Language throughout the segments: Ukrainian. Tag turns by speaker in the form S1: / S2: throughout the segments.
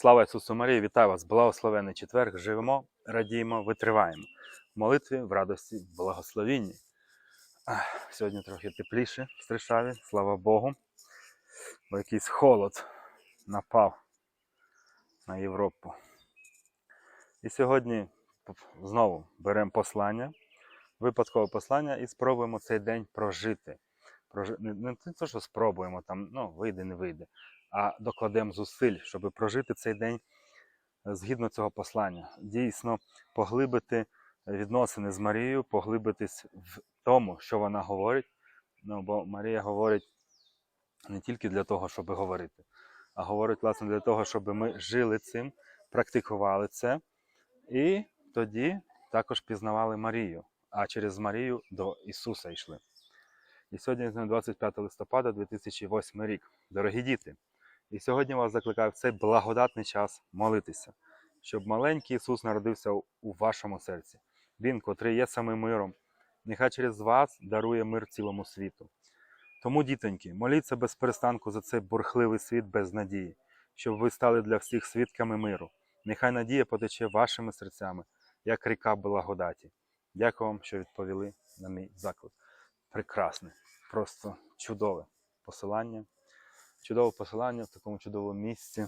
S1: Слава Ісусу Марії, вітаю вас! Благословений четверг. Живемо, радіємо, витриваємо. В молитві, в радості, в благословінні. Сьогодні трохи тепліше в Стришаві, слава Богу. Бо якийсь холод напав на Європу. І сьогодні знову беремо послання, випадкове послання, і спробуємо цей день прожити. Прожи... Не, не те, що спробуємо, там, ну, вийде, не вийде, а докладемо зусиль, щоб прожити цей день е, згідно цього послання. Дійсно, поглибити відносини з Марією, поглибитись в тому, що вона говорить. Ну, бо Марія говорить не тільки для того, щоб говорити, а говорить, власне, для того, щоб ми жили цим, практикували це, і тоді також пізнавали Марію, а через Марію до Ісуса йшли. І сьогодні 25 листопада 2008 рік. Дорогі діти, і сьогодні вас закликаю в цей благодатний час молитися, щоб маленький Ісус народився у вашому серці. Він, котрий є самим миром, нехай через вас дарує мир цілому світу. Тому, дітоньки, моліться без перестанку за цей бурхливий світ без надії, щоб ви стали для всіх свідками миру. Нехай надія потече вашими серцями, як ріка благодаті. Дякую вам, що відповіли на мій заклик. Прекрасне, просто чудове посилання. Чудове посилання в такому чудовому місці.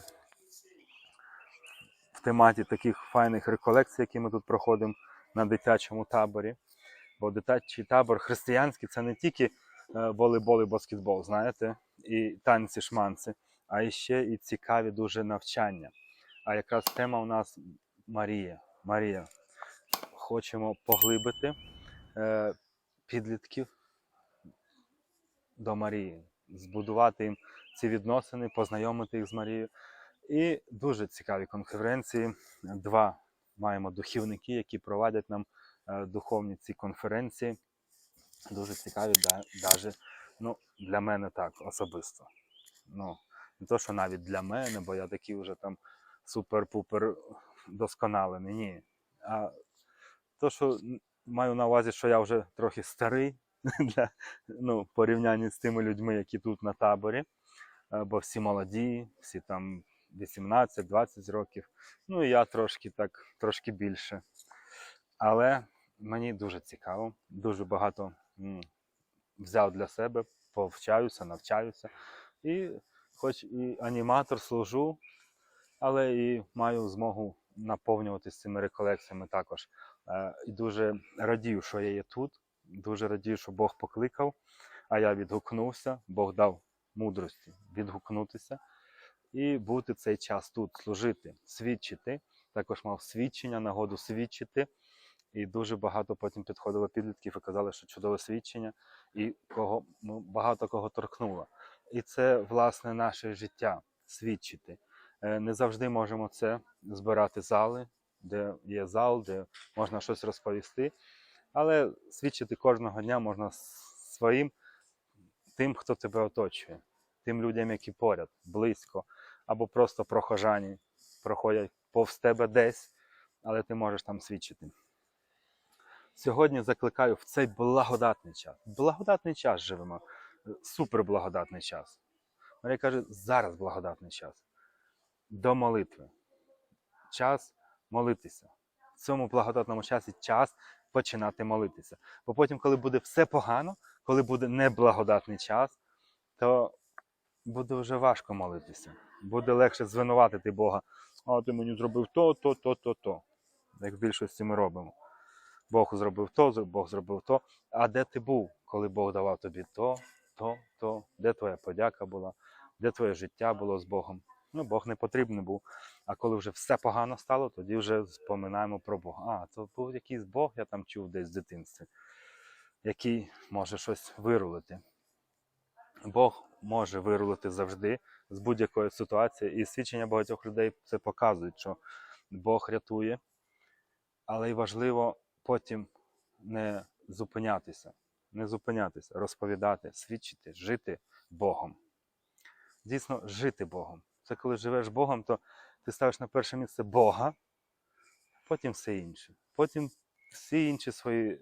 S1: В тематі таких файних реколекцій, які ми тут проходимо на дитячому таборі. Бо дитячий табор християнський це не тільки е, волейбол і баскетбол, знаєте, і танці, шманці, а ще і цікаві дуже навчання. А якраз тема у нас Марія. Марія. Хочемо поглибити е, підлітків до Марії, збудувати їм ці відносини, познайомити їх з Марією. І дуже цікаві конференції. Два маємо духівники, які проводять нам е, духовні ці конференції. Дуже цікаві, навіть ну, для мене так особисто. Ну, не то, що навіть для мене, бо я такий вже там супер-пупер досконалений. Ні. А то, що маю на увазі, що я вже трохи старий для ну, порівняння з тими людьми, які тут на таборі. Бо всі молоді, всі там 18-20 років. Ну і я трошки так, трошки більше. Але мені дуже цікаво, дуже багато взяв для себе, повчаюся, навчаюся. І хоч і аніматор служу, але і маю змогу наповнюватися цими реколекціями також. Е, І дуже радію, що я є тут. Дуже радію, що Бог покликав, а я відгукнувся, Бог дав мудрості відгукнутися і бути цей час тут, служити, свідчити. Також мав свідчення, нагоду свідчити. І дуже багато потім підходило підлітків і казали, що чудове свідчення, і кого ну, багато кого торкнуло. І це власне наше життя свідчити. Е, Не завжди можемо це збирати зали, де є зал, де можна щось розповісти. Але свідчити кожного дня можна своїм тим, хто тебе оточує, тим людям, які поряд, близько, або просто прохожані проходять повз тебе десь, але ти можеш там свідчити. Сьогодні закликаю в цей благодатний час. Благодатний час живемо, суперблагодатний час. Марія каже, зараз благодатний час. До молитви. Час молитися. В цьому благодатному часі час починати молитися. Бо потім, коли буде все погано, коли буде неблагодатний час, то буде вже важко молитися. Буде легше звинуватити Бога. А ти мені зробив то, то, то, то, то. Як в більшості ми робимо. Бог зробив то, Бог зробив то. А де ти був, коли Бог давав тобі то, то, то? Де твоя подяка була? Де твоє життя було з Богом? Ну, Бог не потрібний був. А коли вже все погано стало, тоді вже споминаємо про Бога. А, то був якийсь Бог, я там чув десь в дитинстві, який може щось вирулити. Бог може вирулити завжди з будь-якої ситуації, і свідчення багатьох людей це показують, що Бог рятує, але й важливо потім не зупинятися, не зупинятися, розповідати, свідчити, жити Богом. Дійсно, жити Богом. Це коли живеш Богом, то ти ставиш на перше місце Бога, потім все інше. Потім всі інші свої е,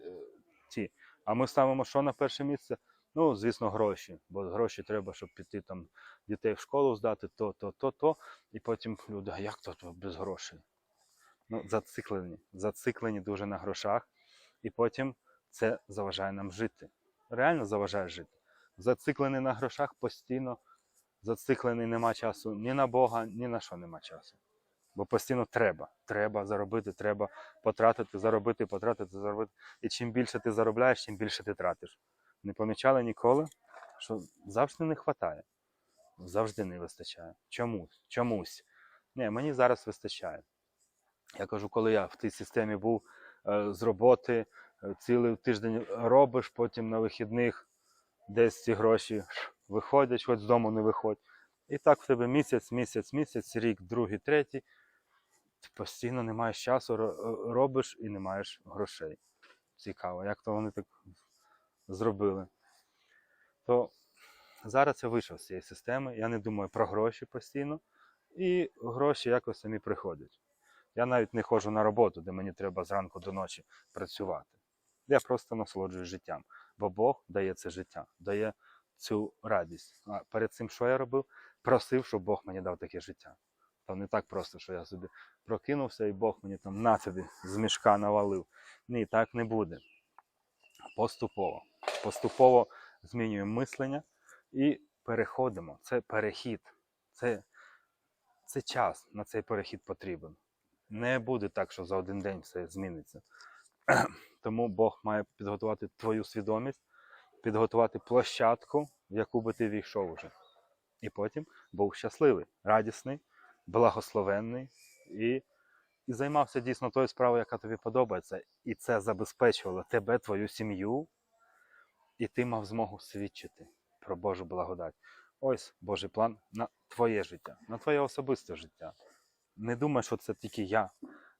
S1: ті. А ми ставимо що на перше місце? Ну, звісно, гроші, бо гроші треба, щоб піти там дітей в школу здати, то, то, то, то. І потім люди, а як то, без грошей? Ну, зациклені, зациклені дуже на грошах, і потім це заважає нам жити. Реально заважає жити. Зациклений на грошах постійно, зациклений нема часу ні на Бога, ні на що нема часу. Бо постійно треба. Треба заробити, треба потратити, заробити, потратити, заробити. І чим більше ти заробляєш, тим більше ти тратиш. Не помічали ніколи, що завжди не вистачає. Завжди не вистачає. Чомусь. Чомусь. Ні, мені зараз вистачає. Я кажу, коли я в тій системі був е, з роботи, е, цілий тиждень робиш, потім на вихідних десь ці гроші виходять, хоч з дому не виходь. І так в тебе місяць, місяць, місяць, рік, другий, третій. Ти постійно не маєш часу, робиш і не маєш грошей. Цікаво, як то вони так зробили. То зараз я вийшов з цієї системи, я не думаю про гроші постійно, і гроші якось самі приходять. Я навіть не ходжу на роботу, де мені треба зранку до ночі працювати. Я просто насолоджуюсь життям, бо Бог дає це життя, дає цю радість. А перед цим, що я робив? Просив, щоб Бог мені дав таке життя. То не так просто, що я собі прокинувся і Бог мені там на тобі з мішка навалив. Ні, так не буде. Поступово. Поступово змінюємо мислення і переходимо. Це перехід. Це, це час на цей перехід потрібен. Не буде так, що за один день все зміниться. Тому Бог має підготувати твою свідомість, підготувати площадку, в яку би ти війшов уже. І потім був щасливий, радісний, благословенний і, і займався дійсно тою справою, яка тобі подобається. І це забезпечувало тебе, твою сім'ю, і ти мав змогу свідчити про Божу благодать. Ось Божий план на твоє життя, на твоє особисте життя. Не думай, що це тільки я.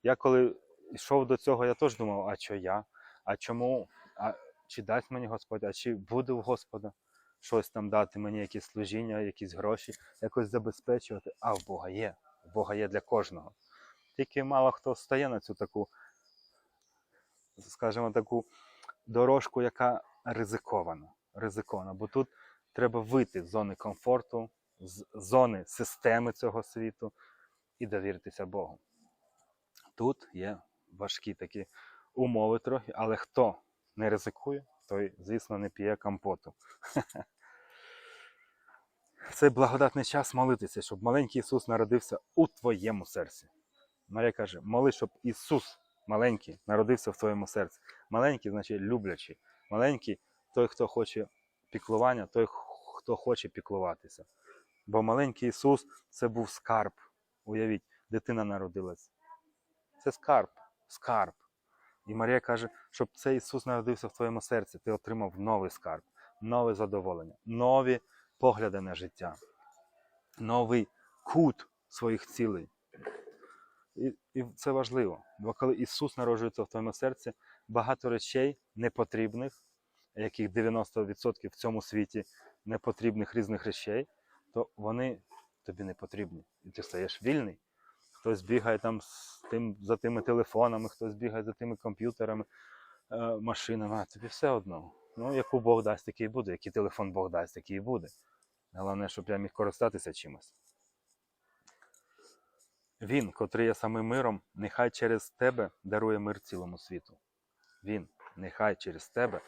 S1: Я коли йшов до цього, я теж думав, а що я? А чому? А чи дасть мені Господь, а чи буде в Господа щось там дати мені, якісь служіння, якісь гроші, якось забезпечувати? А в Бога є. В Бога є для кожного. Тільки мало хто стає на цю таку, скажімо, таку дорожку, яка ризикована. ризикована. Бо тут треба вийти з зони комфорту, з зони системи цього світу і довіритися Богу. Тут є важкі такі умови трохи, але хто не ризикує, той, звісно, не п'є компоту. Це благодатний час молитися, щоб маленький Ісус народився у твоєму серці. Марія каже: моли, щоб Ісус маленький народився в твоєму серці. Маленький, значить люблячий. Маленький той, хто хоче піклування, той, хто хоче піклуватися. Бо маленький Ісус це був скарб. Уявіть, дитина народилась. Це скарб, скарб. І Марія каже, щоб цей Ісус народився в твоєму серці, ти отримав новий скарб, нове задоволення, нові погляди на життя, новий кут своїх цілей. І, і це важливо. Бо коли Ісус народжується в твоєму серці, багато речей непотрібних, яких 90% в цьому світі непотрібних різних речей, то вони тобі не потрібні. І ти стаєш вільний. Хтось бігає там з тим, за тими телефонами, хтось бігає за тими комп'ютерами, е, машинами, а тобі все одно. Ну, яку Бог дасть, такий буде, який телефон Бог дасть, такий і буде. Головне, щоб я міг користатися чимось. Він, котрий є самим миром, нехай через тебе дарує мир цілому світу. Він, нехай через тебе.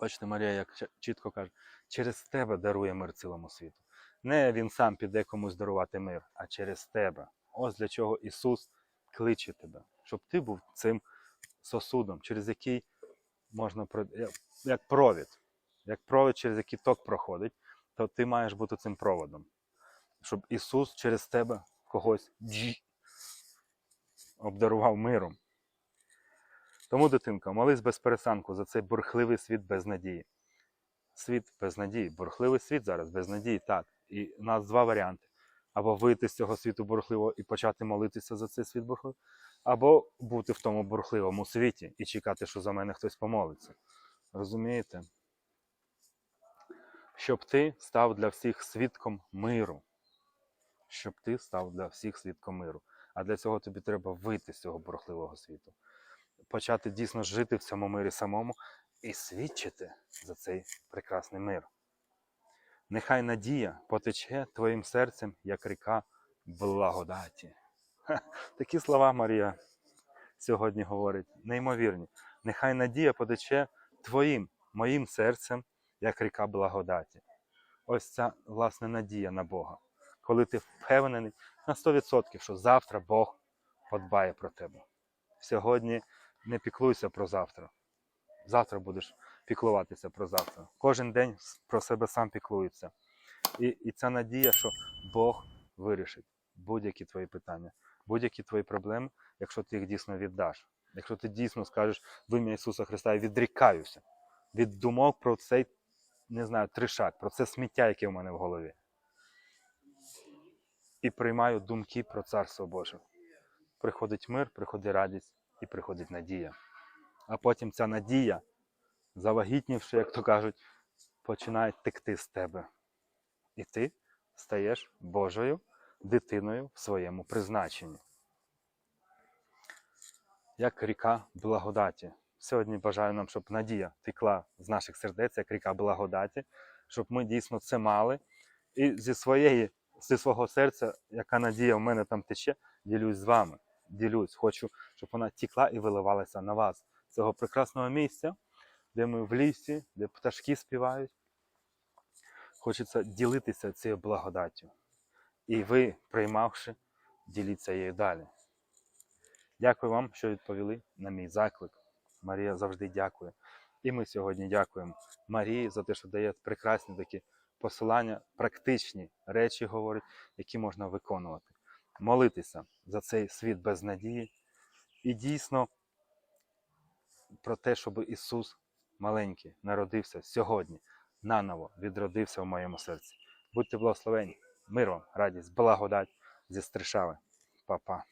S1: Бачите, Марія, як чітко каже, через тебе дарує мир цілому світу. Не він сам піде комусь дарувати мир, а через тебе. Ось для чого Ісус кличе тебе, щоб ти був цим сосудом, через який можна як- провід, як провід, через який ток проходить, то ти маєш бути цим проводом. Щоб Ісус через тебе когось обдарував миром. Тому, дитинка, молись без пересанку за цей бурхливий світ без надії. Світ без надії, бурхливий світ зараз без надії, так. І у нас два варіанти: або вийти з цього світу бурхливого і почати молитися за цей світ бурхливий, або бути в тому бурхливому світі і чекати, що за мене хтось помолиться. Розумієте? Щоб ти став для всіх свідком миру. Щоб ти став для всіх свідком миру. А для цього тобі треба вийти з цього бурхливого світу. почати дійсно жити в цьому мирі самому і свідчити за цей прекрасний мир. Нехай надія потече твоїм серцем, як ріка благодаті. Ха, такі слова Марія сьогодні говорить, неймовірні. Нехай надія потече твоїм, моїм серцем, як ріка благодаті. Ось ця власне надія на Бога. Коли ти впевнений на 100%, що завтра Бог подбає про тебе. Сьогодні не піклуйся про завтра. Завтра будеш піклуватися про завтра. Кожен день про себе сам піклується. І, і ця надія, що Бог вирішить будь-які твої питання, будь-які твої проблеми, якщо ти їх дійсно віддаш. Якщо ти дійсно скажеш в ім'я Ісуса Христа, я відрікаюся від думок про цей, не знаю, тришак, про це сміття, яке в мене в голові. І приймаю думки про Царство Боже. Приходить мир, приходить радість і приходить надія. А потім ця надія, завагітнівши, як то кажуть, починає текти з тебе. І ти стаєш Божою дитиною в своєму призначенні. Як ріка благодаті. Сьогодні бажаю нам, щоб надія текла з наших сердець, як ріка благодаті, щоб ми дійсно це мали. І зі своєї, зі свого серця, яка надія в мене там тече, ділюсь з вами. Ділюсь, хочу, щоб вона тікла і виливалася на вас. Цього прекрасного місця, де ми в лісі, де пташки співають. Хочеться ділитися цією благодаттю. І ви, приймавши, діліться її далі. Дякую вам, що відповіли на мій заклик. Марія завжди дякує. І ми сьогодні дякуємо Марії за те, що дає прекрасні такі посилання, практичні речі говорить, які можна виконувати. Молитися за цей світ без надії. І дійсно про те, щоб Ісус маленький народився сьогодні, наново відродився в моєму серці. Будьте благословені, мир вам, радість, благодать зі Стришави. Па-па.